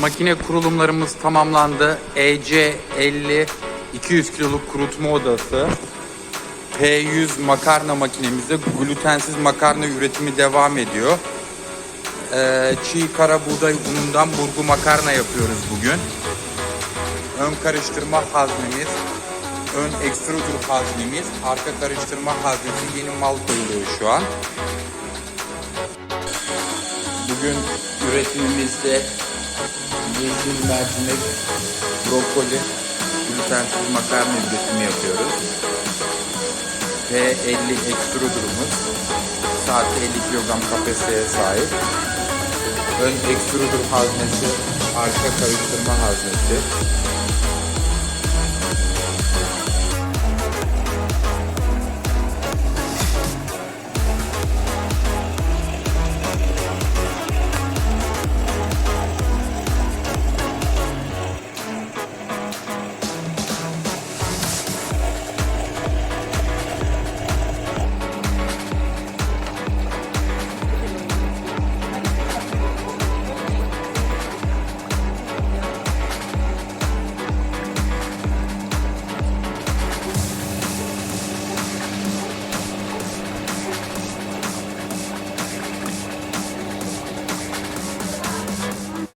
Makine kurulumlarımız tamamlandı. EC50 200 kiloluk kurutma odası. P100 makarna makinemizde glutensiz makarna üretimi devam ediyor. Ee, çiğ kara buğday unundan burgu makarna yapıyoruz bugün. Ön karıştırma haznemiz, ön extruder haznemiz, arka karıştırma haznesi yeni mal koyuluyor şu an. Bugün üretimimizde yeşil mercimek, brokoli, glutensiz makarna üretimi yapıyoruz. P50 extruder'ımız saatte 50 kilogram kapasiteye sahip. Ön extruder haznesi, arka karıştırma haznesi.